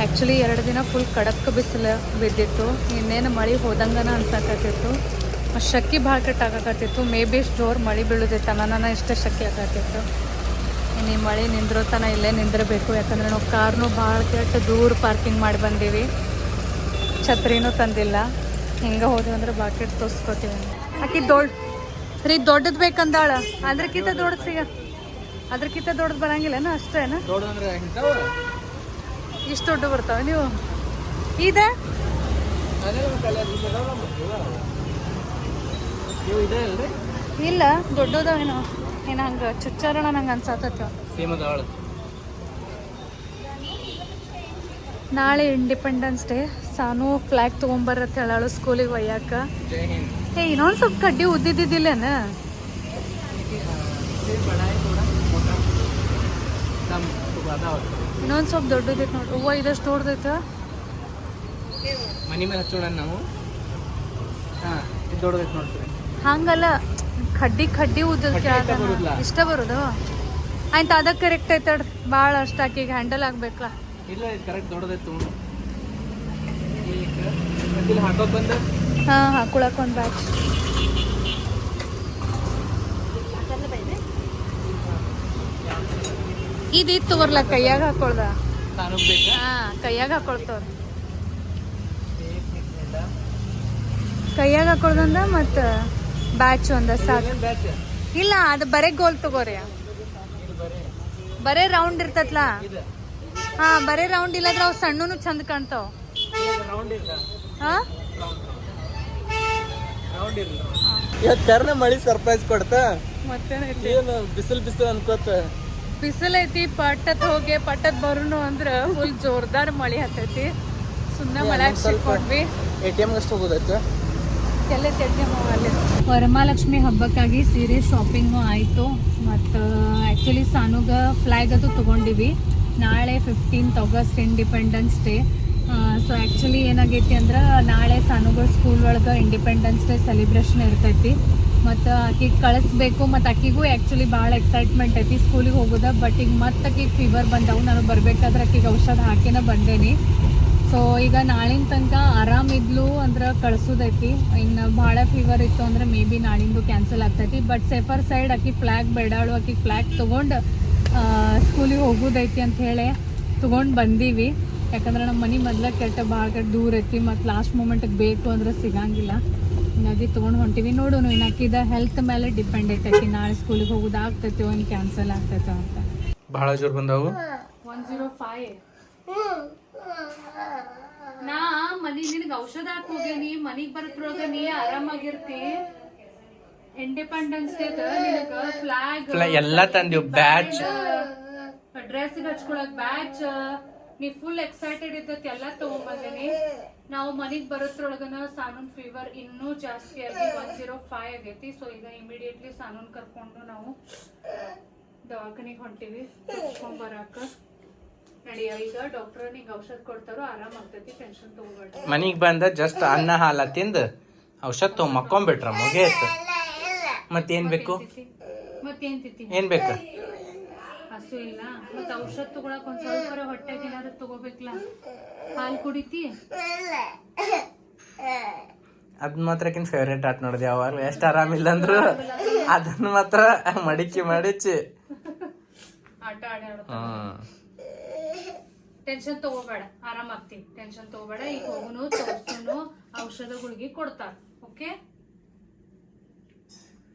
ಆ್ಯಕ್ಚುಲಿ ಎರಡು ದಿನ ಫುಲ್ ಕಡಕ್ ಬಿಸಿಲು ಬಿದ್ದಿತ್ತು. ಇನ್ನೇನು ಮಳೆ ಹೋದಂಗನ ಅನ್ಸಕತ್ತಿತ್ತು ಶಕ್ಕಿ ಭಾಳ ಕೆಟ್ಟಾಗಕತ್ತಿತ್ತು ಮೇ ಬಿ ಇಷ್ಟು ಜೋರು ಮಳೆ ಬೀಳುದಿತ್ತು ನನ್ನ ಇಷ್ಟೇ ಶಕ್ಕಿ ಆಗತ್ತಿತ್ತು ಇನ್ನು ಈ ಮಳೆ ನಿಂದ್ರೋ ತನ ಇಲ್ಲೇ ನಿಂದಿರಬೇಕು. ಯಾಕಂದ್ರೆ ನಾವು ಕಾರ್ನು ಭಾಳ ಕೆಟ್ಟ ದೂರ ಪಾರ್ಕಿಂಗ್ ಮಾಡಿ ಬಂದೀವಿ. ಛತ್ರಿನೂ ತಂದಿಲ್ಲ. ಹಿಂಗೆ ಹೋದ್ವಿ ಅಂದ್ರೆ ಬಾಕೆಟ್ ತೋರಿಸ್ಕೊತೀವಿ ಆಕಿ ದೊಡ್ಡ ರೀ ದೊಡ್ಡದು ಬೇಕಂದಾಳ? ಅದ್ರಕ್ಕಿಂತ ದೊಡ್ಡದು ಸಿಗ ಅದ್ರಕ್ಕಿಂತ ದೊಡ್ಡದು ಬರಂಗಿಲ್ಲನ ಅಷ್ಟೇನ? ಇಷ್ಟು ದೊಡ್ಡ ಬರ್ತಾವ ನೀವು? ಇದೆ? ಇಲ್ಲ ದೊಡ್ಡದಾವೇನೋ ಏನು ಹಂಗೆ ಚುಚ್ಚಾರಣ ನಂಗೆ ಅದಾಳ ನಾಳೆ ಇಂಡಿಪೆಂಡೆನ್ಸ್ ಡೇ ಸಾನು ಫ್ಲಾಗ್ ತೊಗೊಂಬರತ್ತೆ ಹೇಳಾಳು ಸ್ಕೂಲಿಗೆ ಒಯ್ಯಾಕ. ಏ ಇನ್ನೊಂದು ಸ್ವಲ್ಪ ಕಡ್ಡಿ ಉದ್ದಿದ್ದಿದ್ದಿಲ್ಲೇನ? ಇನ್ನೊಂದು ಸ್ವಲ್ಪ ದೊಡ್ಡದೈತೆ ನೋಡಿ ಹೂವು ಇದಷ್ಟು ದೊಡ್ಡದೈತೆ? ಮನಿ ಮೇಲೆ ಹಚ್ಚೋಣ ನಾವು. ಹಾಂ ಇದು ದೊಡ್ಡದೈತೆ ನೋಡ್ರಿ ಹಂಗಲ್ಲ. ಕಡ್ಡಿ ಕಡ್ಡಿ ಉದ್ದ ಕಡ್ಡಿ ಇಷ್ಟ ಬರುದು. ಆಯ್ತು ಅದಕ್ಕೆ ಕರೆಕ್ಟ್ ಐತೆ ಭಾಳ ಅಷ್ಟು ಆಕಿಗೆ ಹ್ಯಾಂಡಲ್ ಆಗ್ಬೇಕಲ್ಲ ಇಲ್ಲ ಇದು ಕರೆಕ್ಟ್ ದೊಡ್ಡದೈತು ಹಾಂ ಹಾಕೋಕ್ ಬಂದ. ಹಾ ಹಾಕೊಳಕ್ ಒಂದು ಬ್ಯಾಚ್ ಇದಿತ್ತು ಬರ್ಲ ಕೈಯಾಗ ಹಾಕೊಳ್ದ. ಹಾ ಕೈಯಾಗ ಹಾಕೊಳ್ತವ್ರ. ಕೈಯಾಗ ಹಾಕೊಳ್ದಂದ ಮತ್ತ ಬ್ಯಾಚ್ ಒಂದ ಸಾಕು. ಬ್ಯಾಚ್? ಇಲ್ಲ ಅದು ಬರೇ ಗೋಲ್ ತಗೋರಿ. ಬರೇ ರೌಂಡ್ ಇರ್ತತ್ಲ? ಹಾ ಬರೇ ರೌಂಡ್ ಇಲ್ಲದ್ರ ಅವ್ ಸಣ್ಣನು ಚಂದ ಕಾಣ್ತಾವ. ರೌಂಡ್ ಇಲ್ಲ. ಹಾ? ರೌಂಡ್ ಇಲ್ಲ. ಇವತ್ತು ಕರ್ನ ಮಳಿ ಸರ್ಪ್ರೈಸ್ ಕೊಡ್ತಾ? ಏನು ಬಿಸಿಲು ಬಿಸಿಲು ಅನ್ಕೋತ? ಬಿಸಿಲ್ ಐತಿ ಪಟ್ಟತ್ ಹೋಗಿ ಪಟ್ಟತ್ ಬರುನು ಅಂದ್ರ ಫುಲ್ ಜೋರ್ದಾರ್ ಮಳಿ ಹತ್ತೈತಿ. ಸುಮ್ಮನೆ ಮಳೆ ಹಾಕ್ಸಿಕೊಂಡ್ವಿ ಎ ಟಿ ಎಮ್ಗೆ ಅಷ್ಟು ಹೋಗೋದೈತೆ? ಅಲ್ಲಿ ವರಮಹಾಲಕ್ಷ್ಮಿ ಹಬ್ಬಕ್ಕಾಗಿ ಸೀರೆ ಶಾಪಿಂಗು ಆಯಿತು. ಮತ್ತು ಆ್ಯಕ್ಚುಲಿ ಸಾನುಗ ಫ್ಲ್ಯಾಗ್ ಅದು ತೊಗೊಂಡಿವಿ. ನಾಳೆ fifteenth August independence day so actually ಏನಾಗೈತಿ ಅಂದ್ರೆ ನಾಳೆ ಸಾನುಗ ಸ್ಕೂಲ್ ಒಳಗೆ ಇಂಡಿಪೆಂಡೆನ್ಸ್ ಡೇ ಸೆಲಿಬ್ರೇಷನ್ ಇರ್ತೈತಿ. ಮತ್ತು ಆಕಿಗೆ ಕಳಿಸ್ಬೇಕು, ಮತ್ತು ಆಕಿಗೂ ಆ್ಯಕ್ಚುಲಿ ಭಾಳ ಎಕ್ಸೈಟ್ಮೆಂಟ್ ಐತಿ ಸ್ಕೂಲಿಗೆ ಹೋಗೋದ. ಬಟ್ ಈಗ ಮತ್ತೆ ಆಕಿಗೆ ಫೀವರ್ ಬಂದವು, ನಾನು ಬರಬೇಕಾದ್ರೆ ಆಕಿಗೆ ಔಷಧ ಹಾಕಿನ ಬಂದೇನಿ. ಸೊ ಈಗ ನಾಳಿನ ತನಕ ಆರಾಮಿದ್ಲು ಅಂದ್ರೆ ಕಳ್ಸೋದೈತಿ. ಇನ್ನು ಭಾಳ ಫೀವರ್ ಇತ್ತು ಅಂದ್ರೆ ಮೇ ಬಿ ನಾಳಿಂದು ಕ್ಯಾನ್ಸಲ್ ಆಗ್ತೈತಿ. ಬಟ್ ಸೇಫರ್ ಸೈಡ್ ಆಕಿ ಫ್ಲ್ಯಾಗ್ ಬೇಡಾಳು ಆಕಿ ಫ್ಲ್ಯಾಗ್ ತೊಗೊಂಡು ಸ್ಕೂಲಿಗೆ ಹೋಗೋದೈತಿ ಅಂತ ಹೇಳಿ ತೊಗೊಂಡು ಬಂದೀವಿ. ಯಾಕಂದ್ರೆ ನಮ್ಮ ಮನೆ ಮೊದ್ಲ ಕೆಟ್ಟ ಭಾಳ ಕೆಟ್ಟ ದೂರ ಐತಿ. ಮತ್ತು ಲಾಸ್ಟ್ ಮೂಮೆಂಟಿಗೆ ಬೇಕು ಅಂದ್ರೆ ಸಿಗಂಗಿಲ್ಲ. ಅದಿ ತೊಗೊಂಡು ಹೊಂಟಿವಿ. ನೋಡೋಣ ಇನ್ನು ಆಕಿದ ಹೆಲ್ತ್ ಮೇಲೆ ಡಿಪೆಂಡ್ ಐತೈತಿ. ನಾಳೆ ಸ್ಕೂಲಿಗೆ ಹೋಗೋದು ಒಂದು ಕ್ಯಾನ್ಸಲ್ ಆಗ್ತೈತೆ ಅಂತ. ಭಾಳ ಜೋರು ಬಂದವು? ಒನ್ ಜೀರೋ ಫೈವ್ ನಾ ಮನಿ ನಿನಗೆ ಔಷಧ ಹಾಕಿ ಹೋಗೇನಿ ಮನಿಗ್ ಬರತ್ರೊಳಗ ನೀ ಆರಾಮಾಗಿರ್ತಿ. ಇಂಡಿಪೆಂಡೆನ್ಸ್ ಡೇ ನಿನಗ ಫ್ಲಾಗ್ ಎಲ್ಲ ತಂದಿವ್ ಬ್ಯಾಚ್ ಡ್ರೆಸ್ ಹಚ್ಕೊಳಕ್ ಬ್ಯಾಚ್ ನೀ ಫುಲ್ ಎಕ್ಸೈಟೆಡ್ ಇದ್ದತ್ ಎಲ್ಲ ತಗೊಂಬಂದೇನಿ. ನಾವು ಮನಿಗ್ ಬರೋದ್ರೊಳಗನ ಸಾನೂನ್ ಫೀವರ್ ಇನ್ನೂ ಜಾಸ್ತಿ ಆಗಿ ಒನ್ ಜೀರೋ ಫೈವ್ ಆಗೈತಿ. ಸೊ ಈಗ ಇಮಿಡಿಯೇಟ್ಲಿ ಸಾನೂನ್ ಕರ್ಕೊಂಡು ನಾವು ದವಾಖಾನಿಗೆ ಹೊಂಟಿವಿ ಹಚ್ಕೊಂಡ್ ಬರಾಕ. ನಡಿಯ ಈಗ ಡಾಕ್ಟರ್ ನಿಂಗೆ ಔಷಧ ಕೊಡ್ತಾರೋ ಆರಾಮ್ ಟೆನ್ಷನ್ ತಗೋಬೇಡ ಮನಿಗೆ ಬಂದ ಜಸ್ಟ್ ಅನ್ನ ಹಾಲ ತಿಂದು ಔಷಧ ತೊಗೊಂಡ್ ಮಕ್ಕೊಂಬಿಟ್ರ ಮುಗಿಯತ್ತು ಮತ್ತೇನ್ ಬೇಕು? ಮತ್ತೇನ್ ತಿಂತಿ? ಏನ್ ಬೇಕು? ಹಸು ಇಲ್ಲ. ಮತ್ತ ಔಷಧ ತಗೊಳಕ್ ಒಂದ್ ಸ್ವಲ್ಪ ಹೊಟ್ಟೆಗೆ ಏನಾದ್ರು ತಗೋಬೇಕಲ್ಲ ಹಾಲ್ ಕುಡಿತಿ? ಅದ್ ಫೇವ್ರೇಟ್ ಆಟ ನೋಡಿದೆ ಯಾವಾಗಲೂ ಎಷ್ಟು ಆರಾಮಿಲ್ಲ ಅಂದ್ರು ಅದನ್ನ ಮಾತ್ರ ಮಡಿಕೆ ಮಡಿಚಿ. ಆಟ ಆಡ ಟೆನ್ಷನ್ ತಗೋಬೇಡ, ಆರಾಮ್ ಆಗ್ತಿ ಟೆನ್ಷನ್ ತಗೋಬೇಡ, ಈಗ ಹೋಗುನು, ತೋರ್ಸುನು ಔಷಧ ಗುಳಿಗೆ ಕೊಡ್ತಾರ ಓಕೆ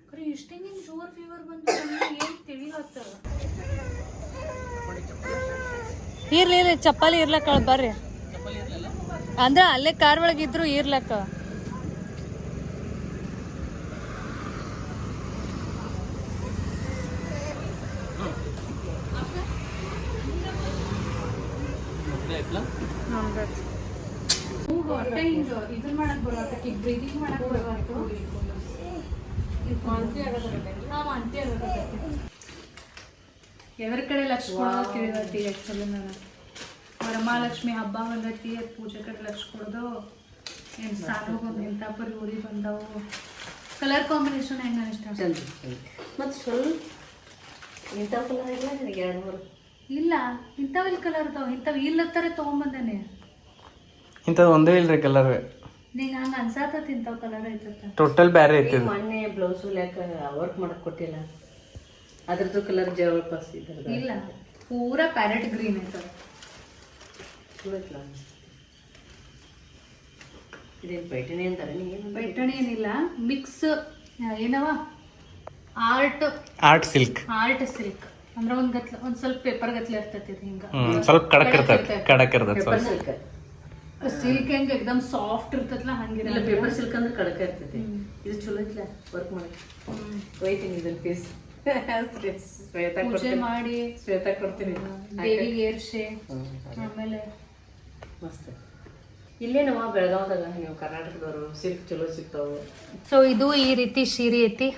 ಕರೆ ಇಷ್ಟೇ ನಿನ್ ಶುಗರ್ ಫೀವರ್ ಬಂದು ಏನ್ ತಿಳಿಯತ್ತ ಇರ್ಲಿ ಚಪ್ಪಲಿ ಇರ್ಲಕ್ಕ ಬರ್ರಿ. ಅಂದ್ರ ಅಲ್ಲೇ ಕಾರ್ ಒಳಗಿದ್ರು ಇದ್ರು ಹೊಟ್ಟೆ ಹಿಂಗ ಇದನ್ ಮಾಡಕ್ ಕಿಕ್ ಬ್ರೀದಿಂಗ್ ಮಾಡಕ್ ಬರತ್ತ ವಾಂತಿ ಹಾ ವಾಂತಿ ಆಗತ್ತೆ ಎದ್ರ ಕಡೆ ಲಕ್ಷ ಕೊಡೋದು ತಿಳಿದತಿ ಆ್ಯಕ್ಚುಲಿ ನಾನು ವರಮಹಾಲಕ್ಷ್ಮಿ ಹಬ್ಬ ಬಂದೈತಿ ಅದು ಪೂಜೆ ಕಡೆ ಲಕ್ಷ ಕೊಡೋದು ಏನು ಸಾಲು ಹೋಗೋದು ಇಂಥ ಪರಿ ಊರಿ ಬಂದವು. ಕಲರ್ ಕಾಂಬಿನೇಷನ್ ಹೆಂಗ ಇಷ್ಟ ಮತ್ತು ಸ್ವಲ್ಪ ಇಂಥವು ಕಲರ್ ಇಲ್ಲ ನಿನಗೆ ಎರಡು ಮೂರು ಇಲ್ಲ ಇಂಥವೆಲ್ಲ ಕಲರ್ ಅದಾವ. ಇಂಥವು ಇಲ್ಲತ್ತಾರೆ ತೊಗೊಂಬಂದೇನೆ ಇಂಥದ್ದು ಒಂದೇ ಇಲ್ರಿ ಕಲರ್ ನಿಂಗೆ ಹಂಗೆ ಅನ್ಸಾತತ್ ಇಂಥವು ಕಲರ್ ಐತತ್ತ ಟೋಟಲ್ ಬ್ಯಾರೆ ಐತಿ ಇದು. ಮೊನ್ನೆ ಬ್ಲೌಸು ಲ್ಯಾಕ ವರ್ಕ್ ಮಾಡಕ್ ಕೊಟ್ಟಿಲ್ಲ. ಅದ್ರದ್ದು ಕಲರ್ ಜವಳಪಾಸ್ ಇದ್ರದ್ದು. ಇಲ್ಲ. ಪೂರಾ ಪ್ಯಾರೆಟ್ ಗ್ರೀನ್ ಐತದ ಇದೇನು ಪೈಟಣಿ ಅಂತಾರೆ? ನೀನು ಪೈಠಣಿ ಏನಿಲ್ಲ. ಮಿಕ್ಸ್ ಏನವ? Art art silk art silk ಅಂದ್ರೆ ಒಂದ್ ಗತ್ಲ ಒಂದ್ ಸ್ವಲ್ಪ ಪೇಪರ್ ಗತ್ಲೆ ಇರ್ತೈತಿ ಹಿಂಗ. ಸ್ವಲ್ಪ ಕಡಕ್ ಇರ್ತೈತಿ ಕಡಕ್ ಇರ್ತೈತಿ ಪೇಪರ್ ಸ್ವಲ್ಪ ಸಿಲ್ಕ್ ಸಿಲ್ಕ್ ಹೆಂಗ್ ಎಕ್ದಮ್ ಸಾಫ್ಟ್ ಇರ್ತೈತಲ್ಲ ಹಂಗಿರಲ್ಲ. ಇಲ್ಲ ಪೇಪರ್ ಸಿಲ್ಕ್ ಅಂದ್ರೆ ಕಡಕ ಇರ್ತೈತಿ. ಇದು ಚಲೋ ಐತ್ಲ? ವರ್ಕ್ ಮಾಡಿ. ಒಯ್ತೀನಿ ಇದನ್ನ ಪೀಸ್ ಶ್ವೇತಾ ಪೂಜೆ ಮಾಡಿ. ಶ್ವೇತಾ ಕೊಡ್ತೀನಿ. ದೇವಿಗೆ ಏರ್ಸೆ. ಆಮೇಲೆ ಮಸ್ತ್. ಇಲ್ಲೇನವ ಬೆಳಗಾವದಾಗ ನೀವು ಕರ್ನಾಟಕದವರು ಸಿಲ್ಕ್ ಚಲೋ ಸಿಗ್ತಾವು. ಸೊ ಇದು ಈ ರೀತಿ ಸೀರೆ ಐತಿ.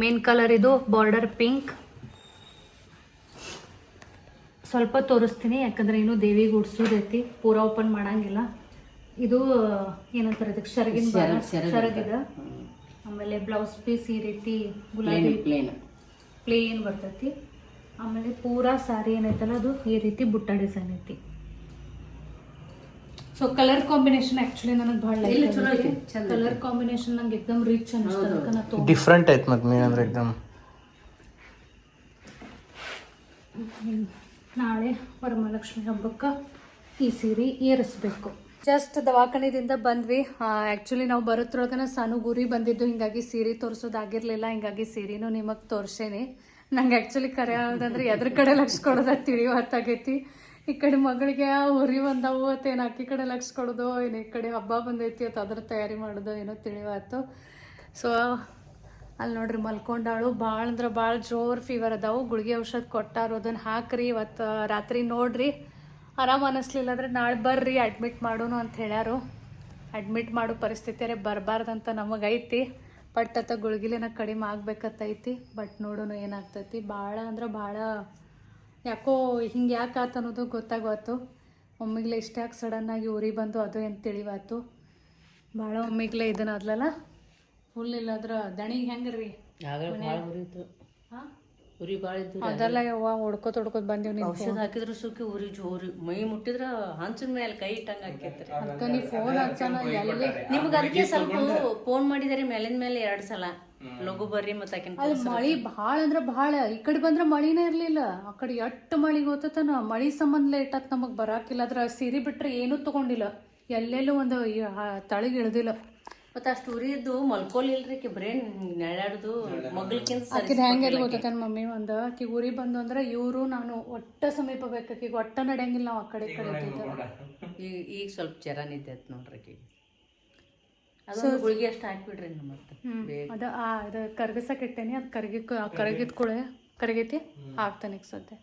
ಮೇನ್ ಕಲರ್ ಇದು ಬಾರ್ಡರ್ ಪಿಂಕ್ ಸ್ವಲ್ಪ ತೋರಿಸ್ತೀನಿ ಯಾಕಂದ್ರೆ ಇನ್ನು ದೇವಿಗೆ ಉಡ್ಸೋದೈತಿ ಪೂರ ಓಪನ್ ಮಾಡಂಗಿಲ್ಲ. ಇದು ಏನಂತಾರೆ ಅದಕ್ಕೆ ಶರಗಿನ ಶರಗ್- ಶರಗ್ ಶರಗಿದ? ಆಮೇಲೆ ಬ್ಲೌಸ್ ಪೀಸ್ ಈ ರೀತಿ ಗುಲಾಬಿ ಪ್ಲೇನ್ ಪ್ಲೇನ್ ಬರ್ತೈತಿ. ಆಮೇಲೆ ಪೂರಾ ಸಾರಿ ಏನೈತಲ್ಲ ಅದು ಈ ರೀತಿ ಬುಟ್ಟ ಡಿಸೈನ್ ಐತಿ ಸೊ ಕಲರ್ ಕಾಂಬಿನೇಷನ್ ಆಕ್ಚುಲಿ ನನಗೆ ಬಹಳ ಕಲರ್ ಕಾಂಬಿನೇಷನ್ ನಂಗೆ ಎಕ್ದಮ್ ರಿಚ್ ಅನ್ನಿಸ್ತದೆ. ಡಿಫ್ರೆಂಟ್ ಐತೆ ಮತ್ತೆ ಮೀನ್ ಅಂದ್ರೆ ಎಕ್ದಮ್ ನಾಳೆ ವರಮಹಾಲಕ್ಷ್ಮಿ ಹಬ್ಬಕ್ಕೆ ಈ ಸೀರೆ ಏರಿಸ್ಬೇಕು. ಜಸ್ಟ್ ದವಾಖಾನೆದಿಂದ ಬಂದ್ವಿ. ಆ್ಯಕ್ಚುಲಿ ನಾವು ಬರೋದ್ರೊಳಗನ ಸಾನು ಗುರಿ ಬಂದಿದ್ದು, ಹಿಂಗಾಗಿ ಸೀರೆ ತೋರಿಸೋದಾಗಿರ್ಲಿಲ್ಲ, ಹಿಂಗಾಗಿ ಸೀರೆನೂ ನಿಮಗೆ ತೋರ್ಸೇನೆ. ನಂಗೆ ಆ್ಯಕ್ಚುಲಿ ಕರೆ ಆಗೋದಂದ್ರೆ ಎದ್ರ ಕಡೆ ಲಕ್ಷ ಕೊಡೋದ ಹೊತ್ತಾಗೈತಿ ಈ ಕಡೆ ಮಗಳಿಗೆ ಉರಿ ಬಂದವು ಅತ್ತೇನು ಅಕ್ಕಿ ಕಡೆ ಲಕ್ಷ ಕೊಡೋದು ಏನು ಈ ಕಡೆ ಹಬ್ಬ ಬಂದೈತಿ ಅಥವಾ ಅದ್ರ ತಯಾರಿ ಮಾಡೋದು ಏನೋ ತಿಳಿವಾತು ಸೊ ಅಲ್ಲಿ ನೋಡ್ರಿ ಮಲ್ಕೊಂಡಾಳು. ಭಾಳ ಅಂದ್ರೆ ಭಾಳ ಜೋರು ಫೀವರ್ ಅದಾವು. ಗುಳಿಗೆ ಔಷಧ ಕೊಟ್ಟಾರು ಅದನ್ನು ಹಾಕ್ರಿ. ಇವತ್ತು, ರಾತ್ರಿ ನೋಡ್ರಿ. ಆರಾಮ್ ಅನ್ನಿಸ್ಲಿಲ್ಲ ಅಂದರೆ ನಾಳೆ ಬರ್ರಿ ಅಡ್ಮಿಟ್ ಮಾಡೋನು ಅಂತ ಹೇಳ್ಯಾರು. ಅಡ್ಮಿಟ್ ಮಾಡೋ ಪರಿಸ್ಥಿತಿಯರೆ ಬರಬಾರ್ದಂತ ನಮಗೈತಿ. ಬಟ್ ಅತ್ತ ಗುಳ್ಗಿಲಿನ ಕಡಿಮೆ ಆಗ್ಬೇಕತ್ತೈತಿ. ಬಟ್ ನೋಡೋಣ ಏನಾಗ್ತೈತಿ. ಭಾಳ ಅಂದ್ರೆ ಭಾಳ ಯಾಕೋ ಹಿಂಗೆ ಯಾಕೆ ಆತ ಅನ್ನೋದು ಗೊತ್ತಾಗೋತು ಒಮ್ಮಿಗ್ಲೆ ಇಷ್ಟ್ಯಾಕೆ ಸಡನ್ನಾಗಿ ಉರಿ ಬಂದು ಅದು ಏನು ತಿಳಿವಾತು. ಭಾಳ ಒಮ್ಮಿಗ್ಲೆ ಇದನ್ನ ಅದ್ಲಲ್ಲ ಫುಲ್ ಇಲ್ಲದ್ರ ದಣಿಗೆ ಭಾಳ ಉರಿತು ಹಾಂ? ಉರಿ ಭಾಳ ಇದ್ದು ಅದೆಲ್ಲ ಯವ್ವ ಹೊಡ್ಕೋತ ಹೊಡ್ಕೋತ ಬಂದೀವಿ ನೀವು ಔಷಧ ಹಾಕಿದ್ರು ಸುಖಿ ಉರಿ ಜೋರಿ. ಮೈ ಮುಟ್ಟಿದ್ರ ಹಂಚಿನ ಮೇಲೆ ಕೈ ಇಟ್ಟಂಗ ಆಕೈತ್ರಿ ಅದ್ಕ ಫೋನ್ ಹಚ್ಚನ ಎಲ್ಲಿ? ನಿಮ್ಗೆ ಅದಕ್ಕೆ ಸ್ವಲ್ಪ ಫೋನ್ ಮಾಡಿದಾರೆ ಮೇಲಿನ ಮೇಲೆ ಎರಡ್ ಸಲ. ಲಘು ಬರ್ರಿ ಮತ್ತೆ ಆಕಿನ ಅಲ್ಲಿ ಮಳಿ ಭಾಳ ಅಂದ್ರೆ ಭಾಳ. ಈ ಕಡೆ ಬಂದ್ರೆ ಮಳಿನೇ ಇರ್ಲಿಲ್ಲ. ಆ ಕಡೆ ಎಟ್ಟು ಮಳಿ ಗೊತ್ತತನ? ಮಳಿ ಸಂಬಂಧ ಲೇಟ್ ಆತ್ ನಮಗ್ ಬರಾಕಿಲ್ಲ. ಅದ್ರ ಸೀರೆ ಬಿಟ್ರೆ ಏನೂ ತಗೊಂಡಿಲ್ಲ. ಎಲ್ಲೆಲ್ಲೂ ಒಂದು ತಳಗ್ ಇಳ್ದಿಲ್ಲ. ಮತ್ತೆ ಅಷ್ಟು ಉರಿ ಇದ್ದು ಮಲ್ಕೋಲಿಲ್ರಿ ಆಕಿ ಬರೇ ನೆಳ್ಳಾಡುದು ಮಗ್ಲಕ್ಕಿಂತ ಸರಿ ಆಕಿದ್ ಹೆಂಗೆ ಗೊತ್ತೈತೆ ಮಮ್ಮಿ ಒಂದು? ಆಕಿ ಉರಿ ಬಂದು ಅಂದ್ರೆ ಇವರು ನಾನು ಒಟ್ಟ ಸಮೀಪ ಬೇಕು ಆಕಿಗೆ ಒಟ್ಟ ನಡೆಯಂಗಿಲ್ಲ ನಾವು ಆ ಕಡೆ ಈ ಕಡೆ. ಈಗ ಈಗ ಸ್ವಲ್ಪ ಜರ ನಿದ್ದೈತ್ ನೋಡ್ರಿ ಆಕಿಗೆ ಅದೊಂದು ಗುಳಿಗೆ ಅಷ್ಟು ಹಾಕ್ಬಿಡ್ರಿ ಇನ್ನು ಮತ್ತೆ. ಅದು ಆ ಅದು ಕರ್ಗಿಸಕ್ಕೆ ಇಟ್ಟೇನಿ ಅದು ಕರಗಿ ಕರಗಿದ ಕೂಡ ಕರಗೈತಿ ಹಾಕ್ತಾನೆ ಈಗ ಸದ್ಯ.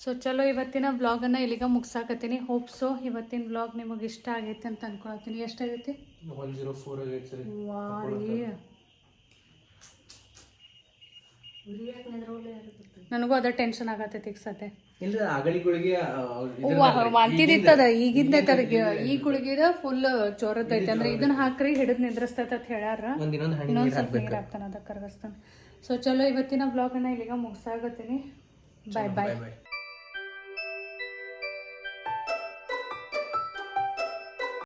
ಸೊ ಚಲೋ ಇವತ್ತಿನ ಬ್ಲಾಗನ್ನು ಇಲ್ಲಿಗೆ ಮುಗ್ಸಾಕತ್ತೀನಿ. ಹೋಪ್ ಸೊ ಇವತ್ತಿನ ಬ್ಲಾಗ್ ನಿಮಗೆ ಇಷ್ಟ ಆಗೈತೆ ಅಂತ ಅನ್ಕೊಳತ್ತೀನಿ. ಎಷ್ಟಾಗೈತಿ ಒನ್ ಜೀರೋ ಫೋರ್ ಆಗೈತೆ ಸರಿ? ನನಗೂ ಅದ ಟೆನ್ಷನ್ ಆಗತ್ತೈತಿ ಈಗ ಸದ್ಯ ಇಲ್ಲ ಅಗಳಿಗಳಿಗೆ ಈಗಿಂದ ಈ ಗುಳಿಗಿದ ಫುಲ್ ಜೋರದೈತೆ ಅಂದ್ರೆ ಇದನ್ನ ಹಾಕ್ರಿ ಹಿಡಿದ್ ನಿಂದ್ರಸ್ತೈತೆ ಅಂತ ಹೇಳ್ಯಾರ. ಒಂದ್ ಇನ್ನೊಂದು ಸ್ವಲ್ಪ ನೀರು ಹಾಕ್ತಾನ ಅದ ಕರಗಿಸ್ತಾನೆ. ಸೊ ಚಲೋ ಇವತ್ತಿನ ಬ್ಲಾಗನ್ನು ಇಲ್ಲಿಗ ಮುಗಿಸಾಗತ್ತೀನಿ ಬಾಯ್ ಬಾಯ್ ಬಾಯ್